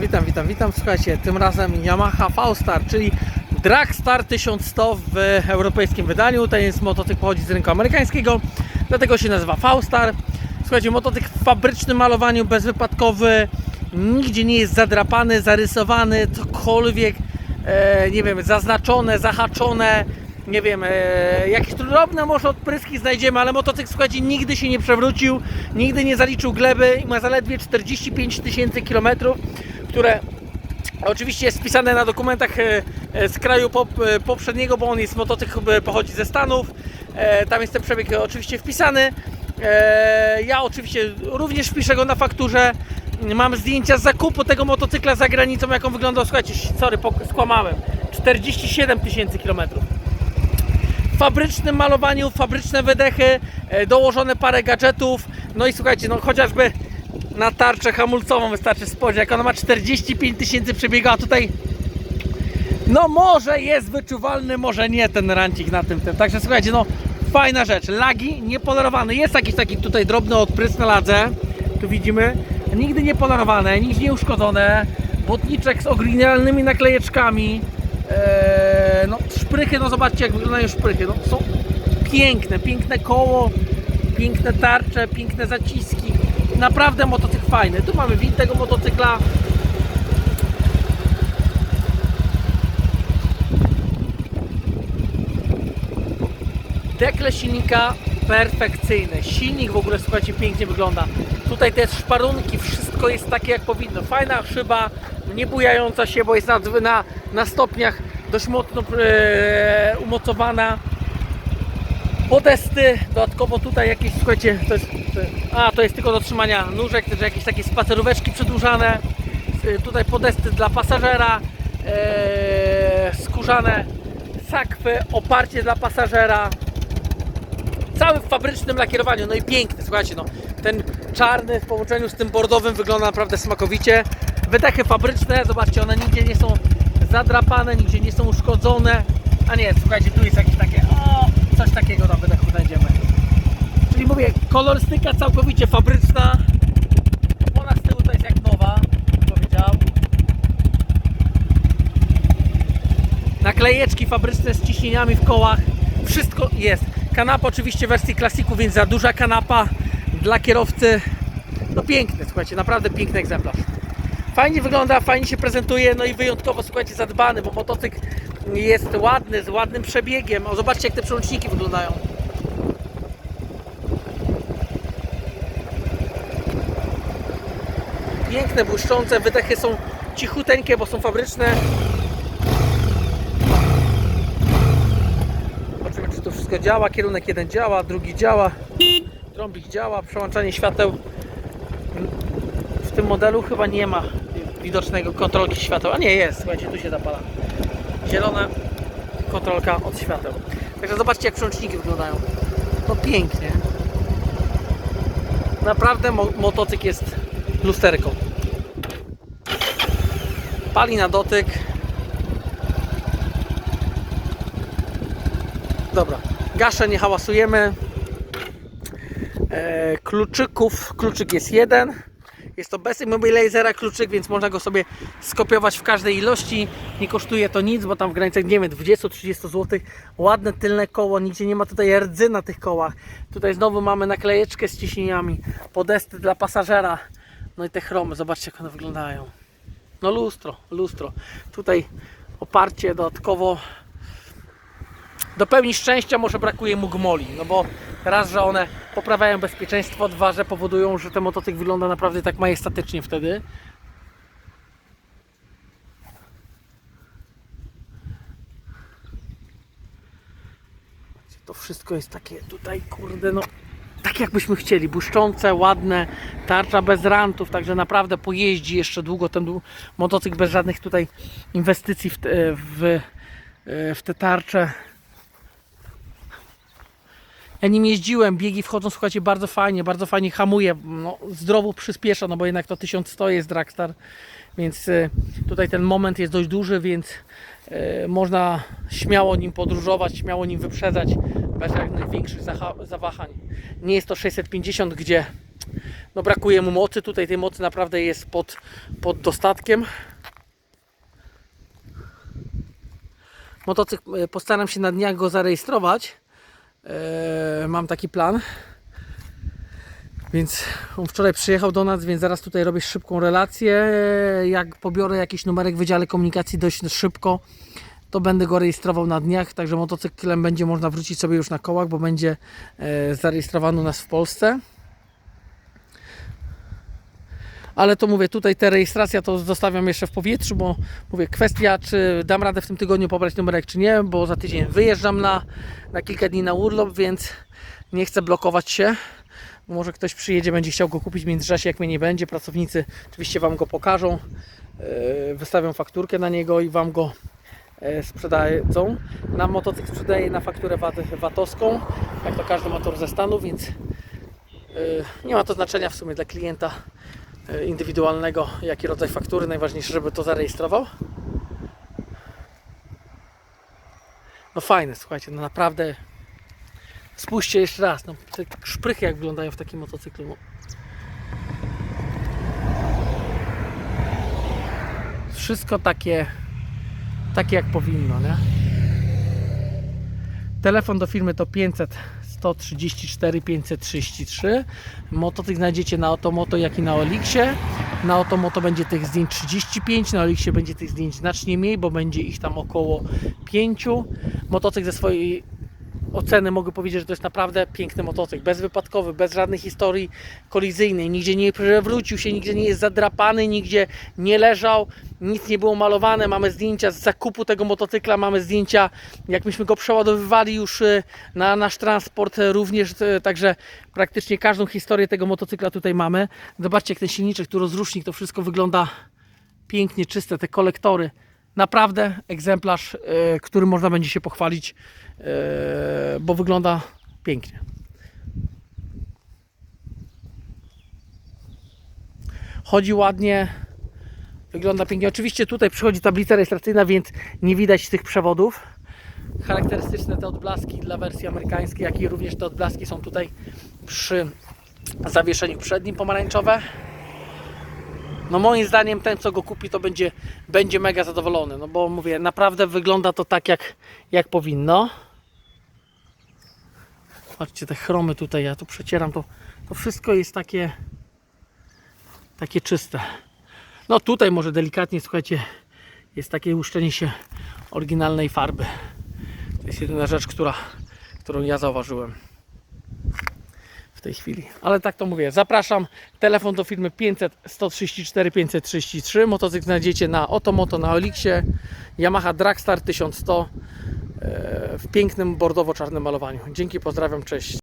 Witam, witam, witam. Słuchajcie, tym razem Yamaha V-Star, czyli Dragstar 1100 w europejskim wydaniu. Ten jest motocykl pochodzi z rynku amerykańskiego, dlatego się nazywa V-Star. Słuchajcie, motocykl w fabrycznym malowaniu, bezwypadkowy, nigdzie nie jest zadrapany, zarysowany, cokolwiek, e, nie wiem, zaznaczone, zahaczone, nie wiem, e, jakieś drobne może odpryski znajdziemy, ale motocykl, słuchajcie, nigdy się nie przewrócił, nigdy nie zaliczył gleby i ma zaledwie 45 tysięcy kilometrów, które oczywiście jest wpisane na dokumentach e, e, z kraju e, poprzedniego, bo on jest motocykl, pochodzi ze Stanów, tam jest ten przebieg oczywiście wpisany. Ja oczywiście również wpiszę go na fakturze. Mam zdjęcia z zakupu tego motocykla za granicą, jak on wyglądał. Słuchajcie, sorry, skłamałem. 47 tysięcy kilometrów w fabrycznym malowaniu, fabryczne wydechy, dołożone parę gadżetów. No i słuchajcie, no chociażby na tarczę hamulcową wystarczy spojrzeć, jak ona ma 45 tysięcy przebiegu, a tutaj no może jest wyczuwalny, może nie ten rancik na tym, tym. Także słuchajcie, no fajna rzecz. Lagi niepolerowane. Jest jakiś taki tutaj drobny odprysk na ladze. Tu widzimy. Nigdy nie polerowane, nigdzie nie uszkodzone. Botniczek z oryginalnymi naklejeczkami. Eee, no szprychy, no zobaczcie jak wyglądają szprychy. No, są piękne, piękne koło, piękne tarcze, piękne zaciski. Naprawdę motocykl fajny. Tu mamy win tego motocykla. Dekle silnika perfekcyjne. Silnik w ogóle, słuchajcie, pięknie wygląda. Tutaj te szparunki, wszystko jest takie jak powinno. Fajna szyba, nie bujająca się, bo jest na, na, na stopniach dość mocno e, umocowana. Podesty, dodatkowo tutaj jakieś, słuchajcie, to jest, a to jest tylko do trzymania nóżek, też jakieś takie spaceróweczki przedłużane. E, Tutaj podesty dla pasażera, e, skórzane sakwy, oparcie dla pasażera, cały w fabrycznym lakierowaniu, no i piękny, słuchajcie, no ten czarny w połączeniu z tym bordowym wygląda naprawdę smakowicie. Wydechy fabryczne, zobaczcie, one nigdzie nie są zadrapane, nigdzie nie są uszkodzone, a nie, słuchajcie, tu jest jakieś takie, o, coś takiego na wydechu znajdziemy. Czyli mówię, kolorystyka całkowicie fabryczna, opona z tyłu to jest jak nowa, powiedział. Naklejeczki fabryczne z ciśnieniami w kołach. Wszystko jest. Kanapa oczywiście w wersji klasiku, więc za duża kanapa dla kierowcy. No piękny, słuchajcie, naprawdę piękny egzemplarz. Fajnie wygląda, fajnie się prezentuje, no i wyjątkowo, słuchajcie, zadbany, bo motocykl jest ładny, z ładnym przebiegiem. O, zobaczcie jak te przełączniki wyglądają. Piękne, błyszczące, wydechy są cichuteńkie, bo są fabryczne. Zobaczymy, czy to wszystko działa. Kierunek jeden działa, drugi działa. Trąbik działa. Przełączanie świateł. W tym modelu chyba nie ma widocznego kontrolki świateł. A nie, jest. Słuchajcie, tu się zapala. Zielona kontrolka od świateł. Także zobaczcie, jak przełączniki wyglądają. No pięknie. Naprawdę mo motocykl jest lusterką. Pali na dotyk. Dobra, gaszę, nie hałasujemy. E, kluczyków, kluczyk jest jeden. Jest to bez immobilizera kluczyk, więc można go sobie skopiować w każdej ilości. Nie kosztuje to nic, bo tam w granicach, nie wiem, 20-30 zł. Ładne tylne koło, nigdzie nie ma tutaj rdzy na tych kołach. Tutaj znowu mamy naklejeczkę z ciśnieniami, podesty dla pasażera. No i te chromy, zobaczcie jak one wyglądają. No lustro, lustro. Tutaj oparcie dodatkowo do pełni szczęścia może brakuje mu gmoli, no bo raz, że one poprawiają bezpieczeństwo, dwa, że powodują, że ten motocykl wygląda naprawdę tak majestatycznie wtedy. To wszystko jest takie tutaj, kurde, no tak jakbyśmy chcieli, błyszczące, ładne, tarcza bez rantów, także naprawdę pojeździ jeszcze długo ten motocykl bez żadnych tutaj inwestycji w, te- w, w te tarcze. Ja nim jeździłem, biegi wchodzą, słuchajcie, bardzo fajnie, bardzo fajnie hamuje, no, zdrowo przyspiesza, no bo jednak to 1100 jest Dragstar, więc y, tutaj ten moment jest dość duży, więc y, można śmiało nim podróżować, śmiało nim wyprzedzać bez żadnych większych zawahań. Nie jest to 650, gdzie no brakuje mu mocy. Tutaj tej mocy naprawdę jest pod, pod dostatkiem. Motocykl e, postaram się na dniach go zarejestrować. E, mam taki plan. Więc on wczoraj przyjechał do nas, więc zaraz tutaj robię szybką relację. Jak pobiorę jakiś numerek w Wydziale Komunikacji dość szybko, to będę go rejestrował na dniach, także motocyklem będzie można wrócić sobie już na kołach, bo będzie e, zarejestrowany u nas w Polsce. Ale to mówię, tutaj ta rejestracja to zostawiam jeszcze w powietrzu, bo mówię, kwestia czy dam radę w tym tygodniu pobrać numerek czy nie, bo za tydzień wyjeżdżam na, na kilka dni na urlop, więc nie chcę blokować się. Może ktoś przyjedzie, będzie chciał go kupić w międzyczasie, jak mnie nie będzie. Pracownicy oczywiście Wam go pokażą, yy, wystawią fakturkę na niego i Wam go e, sprzedadzą. Na motocykl sprzedaję na fakturę VAT- VAT-owską, jak to każdy motor ze Stanów, więc yy, nie ma to znaczenia w sumie dla klienta indywidualnego, jaki rodzaj faktury. Najważniejsze, żeby to zarejestrował. No fajne, słuchajcie, no naprawdę Spójrzcie jeszcze raz, no, te szprychy jak wyglądają w takim motocyklu. Wszystko takie, takie jak powinno, nie? Telefon do firmy to 500 134 533. Motocykl znajdziecie na Otomoto jak i na Olixie. Na Otomoto będzie tych zdjęć 35, na Olixie będzie tych zdjęć znacznie mniej, bo będzie ich tam około 5. Motocykl ze swojej oceny mogę powiedzieć, że to jest naprawdę piękny motocykl, bezwypadkowy, bez żadnej historii kolizyjnej, nigdzie nie przewrócił się, nigdzie nie jest zadrapany, nigdzie nie leżał, nic nie było malowane, mamy zdjęcia z zakupu tego motocykla, mamy zdjęcia jak myśmy go przeładowywali już y, na nasz transport y, również, y, także praktycznie każdą historię tego motocykla tutaj mamy. Zobaczcie jak ten silniczek, tu rozrusznik, to wszystko wygląda pięknie, czyste, te kolektory. Naprawdę egzemplarz, y, którym można będzie się pochwalić, y, bo wygląda pięknie. Chodzi ładnie, wygląda pięknie. Oczywiście tutaj przychodzi tablica rejestracyjna, więc nie widać tych przewodów. Charakterystyczne te odblaski dla wersji amerykańskiej, jak i również te odblaski są tutaj przy zawieszeniu przednim pomarańczowe. No moim zdaniem ten co go kupi to będzie, będzie mega zadowolony, no bo mówię, naprawdę wygląda to tak jak, jak powinno. Patrzcie te chromy tutaj, ja tu przecieram, to, to wszystko jest takie takie czyste. No tutaj może delikatnie, słuchajcie, jest takie łuszczenie się oryginalnej farby. To jest jedyna rzecz, która, którą ja zauważyłem w tej chwili. Ale tak to mówię, zapraszam. Telefon do firmy 500 134 533. Motocykl znajdziecie na Otomoto, na Olixie. Yamaha Dragstar 1100 e, w pięknym bordowo-czarnym malowaniu. Dzięki, pozdrawiam, cześć.